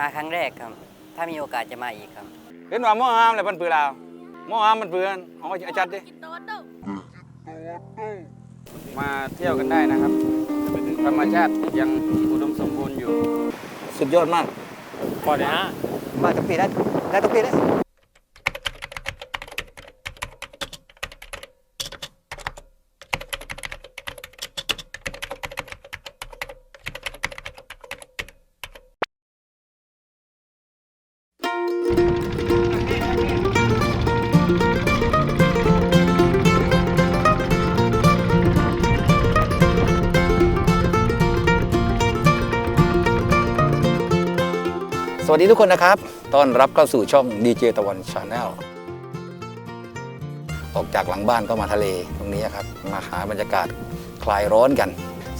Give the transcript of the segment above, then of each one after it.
มาครั้งแรกครับ ถ้ามีโอกาสจะมาอีกครับ เห็นว่าหม้อห้ามเลยมันปือลาวหม้อห้ามมันปือนเอาไอาจัดดิ มาเที่ยวกันได้นะครับ ธรรมชาติยังอุดมสมบูรณ์อยู่ สุดยอดมาก พอเดี๋ยวฮะมาทุกปีได้ได้ทุกปีได้ส วัสดีทุกคนนะครับ ต้อนรับเข้าสู่ช่องดีเจตะวันชาแนลออกจากหลังบ้านก็มาทะเลตรงนี้ครับ มาหาบรรยากาศคลายร้อนกัน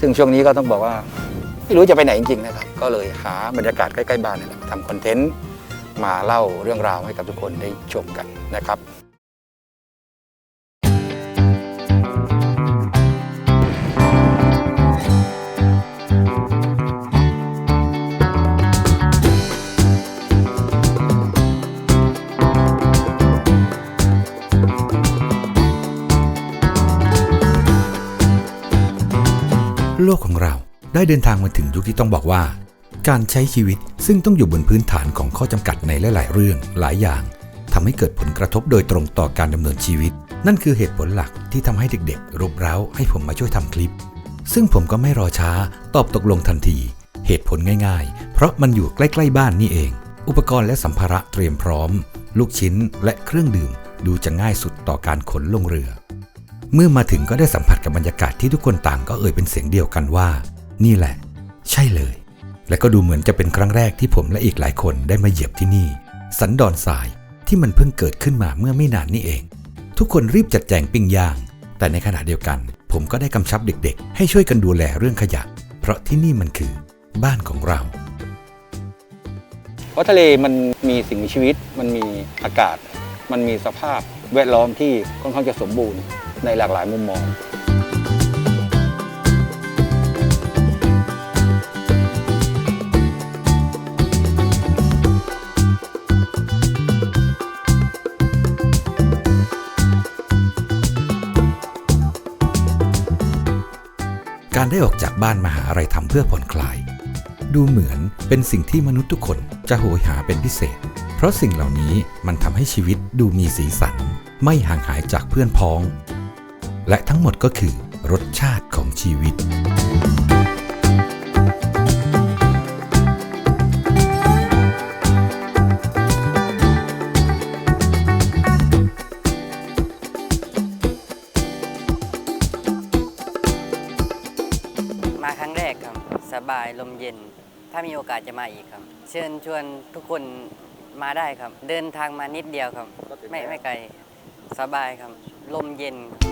ซึ่งช่วงนี้ก็ต้องบอกว่า ไม่รู้จะไปไหนจริงๆนะครับ ก็เลยหาบรรยากาศใกล้ๆบ้านนี่แหละทำคอนเทนต์มาเล่าเรื่องราวให้กับทุกคนได้ชมกันนะครับ โลกของเราได้เดินทางมาถึงยุคที่ต้องบอกว่า การใช้ชีวิตซึ่งต้องอยู่บนพื้นฐานของข้อจำกัดในหลาย ๆ เรื่องหลายอย่างทำให้เกิดผลกระทบโดยตรงต่อการดำเนินชีวิต นั่นคือเหตุผลหลักที่ทำให้เด็กๆ รบเร้าให้ผมมาช่วยทำคลิป ซึ่งผมก็ไม่รอช้าตอบตกลงทันที เหตุผลง่าย ๆ เพราะมันอยู่ใกล้ ๆ บ้านนี่เอง อุปกรณ์และสัมภาระเตรียมพร้อม ลูกชิ้นและเครื่องดื่มดูจะง่ายสุดต่อการขนลงเรือ เมื่อมาถึงก็ได้สัมผัสกับบรรยากาศที่ทุกคนต่างก็เอ่ยเป็นเสียงเดียวกันว่า นี่แหละ ใช่เลย และก็ดูเหมือนจะเป็นครั้งแรกที่ผมและอีกหลายคนได้มาเหยียบที่นี่ สันดอนทรายที่มันเพิ่งเกิดขึ้นมาเมื่อไม่นานนี่เอง ทุกคนรีบจัดแจงปิ้งย่าง แต่ในขณะเดียวกัน ผมก็ได้กำชับเด็กๆ ให้ช่วยกันดูแลเรื่องขยะ เพราะที่นี่มันคือ บ้านของเรา เพราะทะเลมันมีสิ่งมีชีวิต มันมีอากาศ มันมีสภาพแวดล้อมที่ค่อนข้างจะสมบูรณ์ ในหลากหลายมุมมองการได้ออกจากบ้านมาหาอะไรทำเพื่อผ่อนคลาย ดูเหมือนเป็นสิ่งที่มนุษย์ทุกคนจะโหยหาเป็นพิเศษ เพราะสิ่งเหล่านี้มันทำให้ชีวิตดูมีสีสัน ไม่ห่างหายจากเพื่อนพ้อง และทั้งหมดก็คือรสชาติของชีวิต มาครั้งแรกครับ สบายลมเย็น ถ้ามีโอกาสจะมาอีกครับ เชิญชวนทุกคนมาได้ครับ เดินทางมานิดเดียวครับ ไม่ไม่ไกล สบายครับ ลมเย็นค่ะเ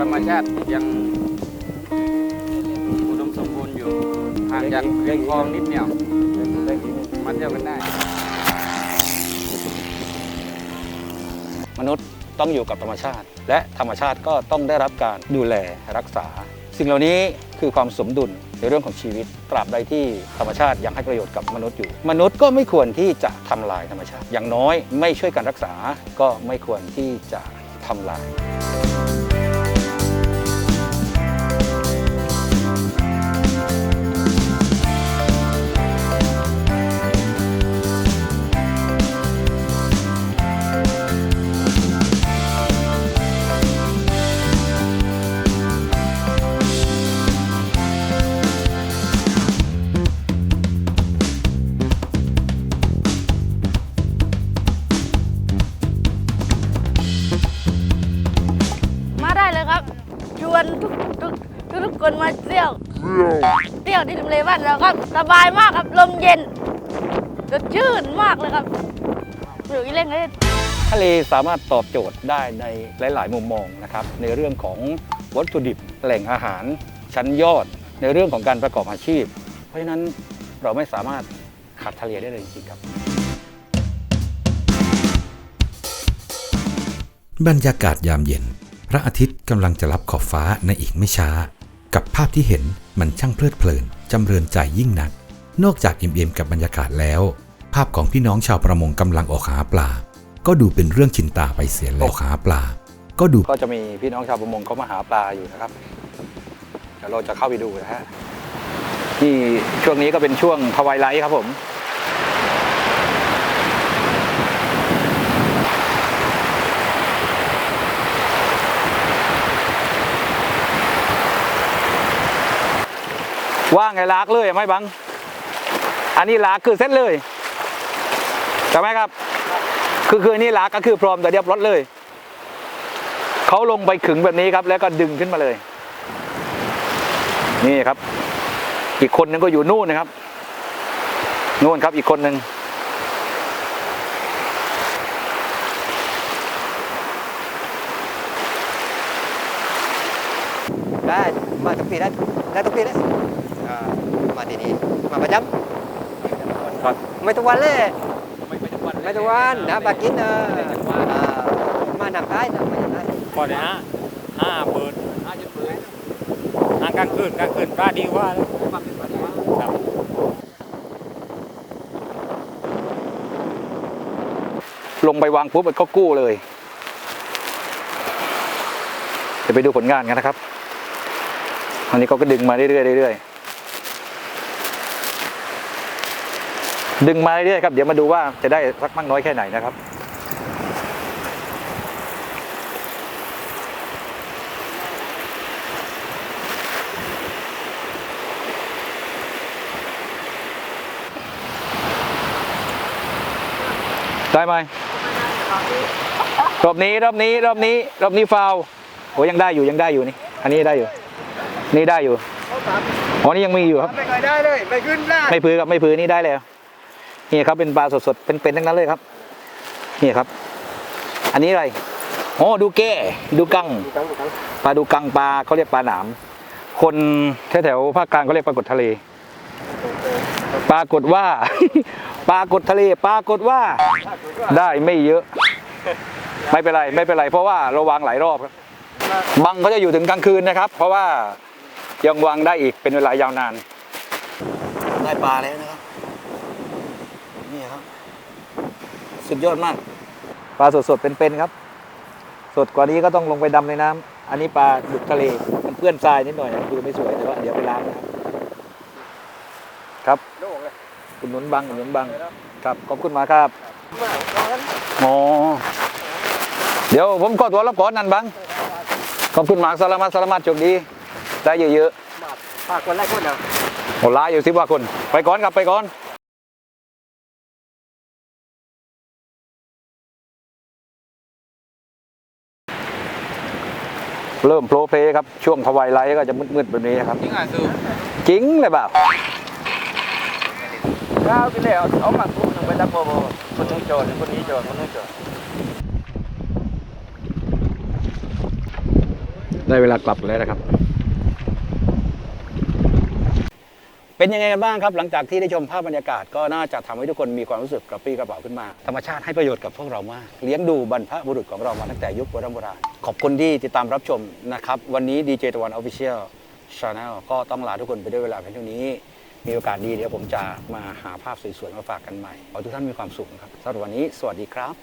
ธรรมชาติยังอุดมสมบูรณ์อยู่ห่างจากเรื่องคลองนิดเดียวมาเที่ยวกันได้ มนุษย์ต้องอยู่กับธรรมชาติ และธรรมชาติก็ต้องได้รับการดูแลรักษา สิ่งเหล่านี้คือความสมดุลในเรื่องของชีวิตตราบใดที่ธรรมชาติยังให้ประโยชน์กับมนุษย์อยู่ มนุษย์ก็ไม่ควรที่จะทำลายธรรมชาติ อย่างน้อยไม่ช่วยกันรักษาก็ไม่ควรที่จะทำลาย ยวเที่ยวที่ทำเลบ้านเราครับสบายมากครับลมเย็นสดชื่นมากเลยครับอยู่อีเล่นเลยทะเลสามารถตอบโจทย์ได้ในหลาย ๆ มุมมองนะครับในเรื่องของวัตถุดิบแหล่งอาหาร ชั้นยอด ในเรื่องของการประกอบอาชีพ เพราะฉะนั้นเราไม่สามารถขาดทะเลได้เลยจริงๆครับ บรรยากาศยามเย็น พระอาทิตย์กำลังจะรับขอบฟ้าในอีกไม่ช้า กับภาพที่เห็นมันช่างเพลิดเพลินจำเริญใจยิ่งนัก นอกจากอิ่มเอมกับบรรยากาศแล้ว ภาพของพี่น้องชาวประมงกำลังออกหาปลา ก็ดูเป็นเรื่องชินตาไปเสียแล้วออกหาปลา ก็ดูก็จะมีพี่น้องชาวประมงเขามาหาปลาอยู่นะครับเดี๋ยวเราจะเข้าไปดูนะฮะนี่ช่วงนี้ก็เป็นช่วงทวายไลท์ครับผม ว่างไงลากเลยไหมบัง อันนี้ลากคือเซ็ตเลยใช่ไหมครับ คือคือนี่ลากก็คือพร้อมแต่เดียบรถเลย เขาลงไปขึงแบบนี้ครับ แล้วก็ดึงขึ้นมาเลย นี่ครับ อีกคนนึงก็อยู่นู่นนะครับนู่นครับอีกคนหนึ่งได้มาทุกปีได้ได้ทุกปีเลย อ่ามาที่นี่มาประจครับำไม่ทุกวันเลยไม่ทุกวันนะปากินเอออ่ามานำท้ายนะมานำท้ก่อนเลยฮะห้าหมื่นห้าจ็ดหมื่นห้ากลางคืนกลางคืนก็ดีว่าลยครับลงไปวางปุ๊บมันก็กู้เลยจะไปดูผลงานกันนะครับ อันนี้เขาก็ดึงมาเรื่อยๆเรื่อยๆ ดึงมาเรื่อยๆครับเดี๋ยวมาดูว่าจะได้สักมากน้อยแค่ไหนนะครับได้ไหมรอบนี้รอบนี้รอบนี้รอบนี้ฟาวล์โอ้ยังได้อยู่ยังได้อยู่นี่ อันนี้ได้อยู่ นี่ได้อยู่อ๋อนี่ยังมีอยู่ครับไม่เคยได้เลยไม่ขึ้นได้ไม่พื้นครับไม่พื้นนี่ได้แล้ว นี่ครับเป็นปลาสดๆเป็นๆทั้งนั้นเลยครับ นี่ครับ อันนี้อะไรอ๋อดูแก้ดูกังปลาดูกังปลาเขาเรียกปลาหนาม คนแถวๆภาคกลางเขาเรียกปลากดทะเล ปรากฏว่า ปลากดทะเล ปรากฏว่า ได้ไม่เยอะ ไม่เป็นไรไม่เป็นไร เพราะว่าเราวางหลายรอบครับบังเขาจะอยู่ถึงกลางคืนนะครับ เพราะว่ายังวางได้อีกเป็นเวลายาวนาน ได้ปลาแล้วนะครับ นี่ครับ สุดยอดมาก ปลาสดๆเป็นๆครับ สดกว่านี้ก็ต้องลงไปดำในน้ำอันนี้ปลาดุกทะเลมันเปื้อนทรายนิดหน่อยนะดูไม่สวยแต่ว่าเดี๋ยวไปล้างนะครับครับคุณหนุนบังคุณหนุนบังครับขอบคุณมากครับอ๋อเดี๋ยวผมขอตัวรับก่อนนั่นบังขอบคุณมากสลามัดสลามัดโชคดี ได้เยอะๆฝากคนไล่คนเนาะโหลายอยู่สิบว่าคน ไปก่อนครับไปก่อน เริ่มโปรเพลย์ครับ ช่วงทวายไลท์ก็จะมืดๆแบบนี้นะครับ จริงอะซูจริงเลยเปล่าข้าวกินแล้วเอามาคุกหนึ่งไปดับโบคนนู้นโจรคนนี้โจรคนนู้นโจรได้เวลากลับแล้วนะครับ เป็นยังไงกันบ้างครับ หลังจากที่ได้ชมภาพบรรยากาศก็น่าจะทำให้ทุกคนมีความรู้สึกกระปรี้กระเป๋าขึ้นมา ธรรมชาติให้ประโยชน์กับพวกเรามาก เลี้ยงดูบรรพบุรุษของเรามาตั้งแต่ยุคโบราณ ขอบคุณที่ติดตามรับชมนะครับ วันนี้ดีเจตะวันออฟฟิเชียลชาแนลก็ต้องลาทุกคนไปด้วยเวลาเพียงเท่านี้ มีโอกาสดีเดี๋ยวผมจะมาหาภาพสวยๆมาฝากกันใหม่ขอทุกท่านมีความสุขครับสำหรับวันนี้ สวัสดีครับ